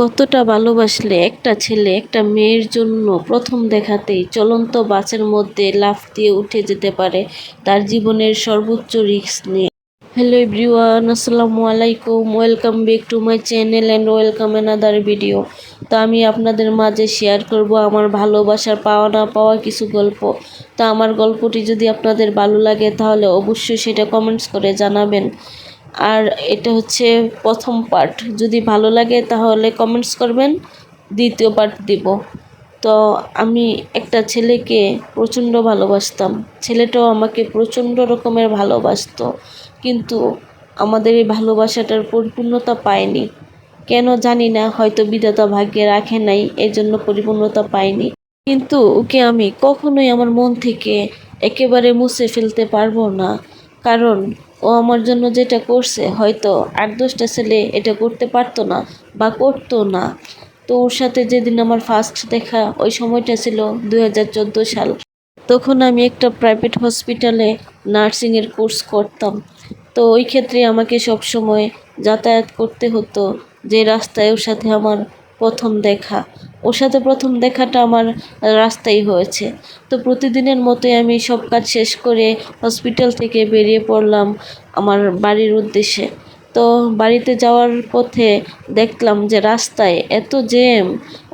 কতটা ভালোবাসলে একটা ছেলে একটা মেয়ের জন্য প্রথম দেখাতেই চলন্ত বাসের মধ্যে লাফ দিয়ে উঠে যেতে পারে তার জীবনের সর্বোচ্চ রিস্ক নিয়ে। হ্যালো এভরিওয়ান, আসসালামু আলাইকুম। Welcome back to my channel and welcome another video. তো আমি আপনাদের মাঝে শেয়ার করব আমার ভালোবাসার পাওয়া না পাওয়া কিছু গল্প। তা আমার গল্পটি যদি আপনাদের ভালো লাগে তাহলে অবশ্যই সেটা কমেন্টস করে জানাবেন। আর এটা হচ্ছে প্রথম পার্ট যদি ভালো লাগে তাহলে কমেন্টস করবেন, দ্বিতীয় পার্ট দিব। তো আমি একটা ছেলেকে প্রচণ্ড ভালোবাসতাম। ছেলেটাও আমাকে প্রচণ্ড রকমের ভালোবাসতো, কিন্তু আমাদের এই ভালোবাসাটার পরিপূর্ণতা পায়নি। কেন জানি না, হয়তো বিধাতা ভাগ্যে রাখে নাই এই জন্য পরিপূর্ণতা পায়নি। কিন্তু ওকে আমি কখনোই আমার মন থেকে একেবারে মুছে ফেলতে পারব না। কারণ ও আমার জন্য যেটা করছে, হয়তো আট দশটা ছেলে এটা করতে পারতো না বা করতো না। তো ওর সাথে যেদিন আমার ফার্স্ট দেখা, ওই সময়টা ছিল দুই হাজার চোদ্দ সাল। তখন আমি একটা প্রাইভেট হসপিটালে নার্সিংয়ের কোর্স করতাম। তো ওই ক্ষেত্রে আমাকে সব সময় যাতায়াত করতে হতো যে রাস্তায় ওর সাথে আমার প্রথম দেখা। ওর সাথে প্রথম দেখাটা আমার রাস্তায় হয়েছে। তো প্রতিদিনের মতোই আমি সব কাজ শেষ করে হসপিটাল থেকে বেরিয়ে পড়লাম আমার বাড়ির উদ্দেশ্যে। তো বাড়িতে যাওয়ার পথে দেখলাম যে রাস্তায় এত জ্যাম,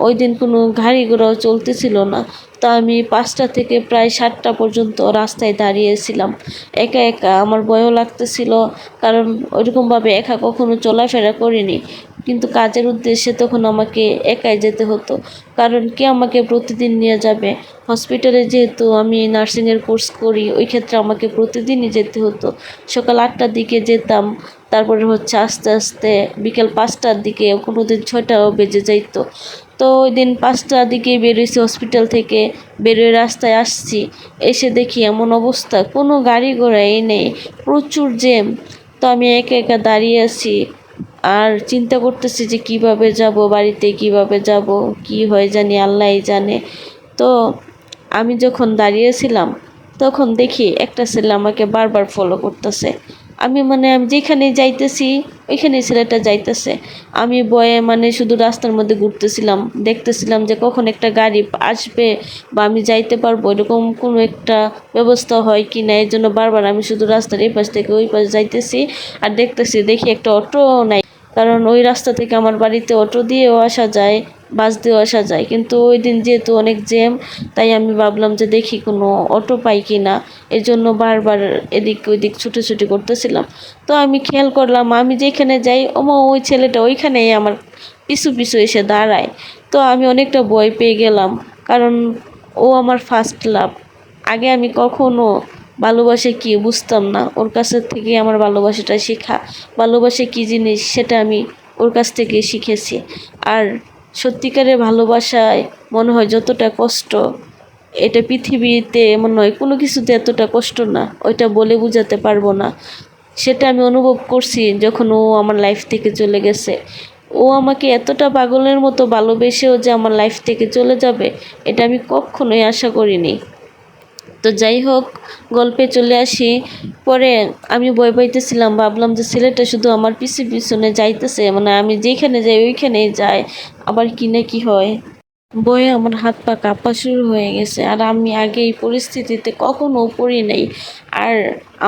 ওই দিন কোনো গাড়ি ঘোড়াও চলতেছিল না। তো আমি পাঁচটা থেকে প্রায় সাতটা পর্যন্ত রাস্তায় দাঁড়িয়েছিলাম। একা একা আমার ভয়ও লাগতেছিল, কারণ ওইরকমভাবে একা কখনো চলাফেরা করিনি। কিন্তু কাজের উদ্দেশ্যে তখন আমাকে একাই যেতে হতো। কারণ কে আমাকে প্রতিদিন নিয়ে যাবে? হসপিটালে যেহেতু আমি নার্সিংয়ের কোর্স করি, ওই ক্ষেত্রে আমাকে প্রতিদিনই যেতে হতো। সকাল আটটার দিকে যেতাম, তারপরে হচ্ছে আস্তে আস্তে বিকেল পাঁচটার দিকে কোনো দিন ছয়টাও বেজে যাইতো। তো ওই দিন পাঁচটার দিকে বেরোইছি হসপিটাল থেকে, বেরোয় রাস্তায় আসছি। এসে দেখি এমন অবস্থা, কোনো গাড়ি ঘোড়াই নেই, প্রচুর জ্যাম। তো আমি একা একা দাঁড়িয়ে আছি। আর চিন্তা করতেছি যে কীভাবে যাব, বাড়িতে কীভাবে যাব, কি হয় জানি, আল্লাহই জানে। তো আমি যখন দাঁড়িয়েছিলাম, তখন দেখি একটা ছেলে আমাকে বারবার ফলো করতেছে। আমি মানে আমি যেখানে যাইতেছি, ওইখানে ছেলেটা যাইতেছে। আমি বয়ে মানে শুধু রাস্তার মধ্যে ঘুরতেছিলাম, দেখতেছিলাম যে কখন একটা গাড়ি আসবে বা আমি যাইতে পারব, এরকম কোনো একটা ব্যবস্থা হয় কি না এই জন্য বারবার আমি শুধু রাস্তার এই পাশ থেকে ওই পাশ যাইতেছি আর দেখতেছি দেখি একটা অটো নাই। কারণ ওই রাস্তা থেকে আমার বাড়িতে অটো দিয়েও আসা যায় বাস দিয়েও আসা যায়। কিন্তু ওই দিন যেহেতু অনেক জ্যাম, তাই আমি ভাবলাম যে দেখি কোনো অটো পাই কি না। এই জন্য বারবার এদিক ওইদিক ছুটোছুটি করতেছিলাম। তো আমি খেয়াল করলাম, আমি যেখানে যাই, ওমা, ওই ছেলেটা ওইখানেই আমার পিছু পিছু এসে দাঁড়ায়। তো আমি অনেকটা ভয় পেয়ে গেলাম, কারণ ও আমার ফার্স্ট লাভ আগে আমি কখনো ভালোবাসে কি বুঝতাম না। ওর কাছে থেকে আমার ভালোবাসাটা শেখা। ভালোবাসে কি জিনিস সেটা আমি ওর কাছ থেকে শিখেছি। আর সত্যিকারের ভালোবাসায় মনে হয় যতটা কষ্ট, এটা পৃথিবীতে মনে হয় কোনো কিছুতে এতটা কষ্ট না, ওইটা বলে বোঝাতে পারব না। সেটা আমি অনুভব করছি যখন ও আমার লাইফ থেকে চলে গেছে। ও আমাকে এতটা পাগলের মতো ভালোবেসেও যে আমার লাইফ থেকে চলে যাবে, এটা আমি কখনোই আশা করিনি। তো যাই হোক, গল্পে চলে আসি। পরে আমি বই পাইতেছিলাম, ভাবলাম যে ছেলেটা শুধু আমার পিছু পিছনে যাইতেছে মানে আমি যেখানে যাই ওইখানেই যাই আবার কি না কি হয়। বয়ে আমার হাত পা কাঁপা শুরু হয়ে গেছে, আর আমি আগে এই পরিস্থিতিতে কখনো পড়ি নাই, আর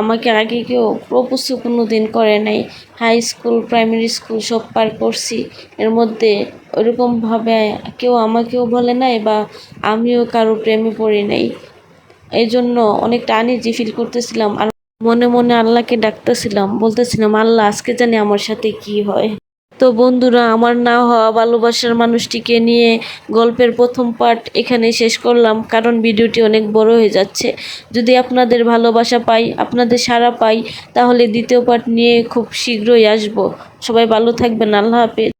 আমাকে আগে কেউ প্রপোজও কোনো দিন করে নাই। হাই স্কুল, প্রাইমারি স্কুল সব পার করছি, এর মধ্যে ওইরকমভাবে কেউ আমাকেও বলে নাই বা আমিও কারও প্রেমে পড়ি নাই। এই জন্য অনেকটা আনইজি ফিল করতেছিলাম। আর মনে মনে আল্লাহকে ডাকতেছিলাম। বলতেছিলাম, আল্লাহ, আজকে জানি আমার সাথে কি হয়। তো বন্ধুরা, আমার না হওয়া ভালোবাসার মানুষটিকে নিয়ে গল্পের প্রথম পার্ট এখানে শেষ করলাম। কারণ ভিডিওটি অনেক বড় হয়ে যাচ্ছে। যদি আপনাদের ভালোবাসা পাই, আপনাদের সাড়া পাই, তাহলে দ্বিতীয় পার্ট নিয়ে খুব শীঘ্রই আসব। সবাই ভালো থাকবেন। আল্লাহ হাফেজ।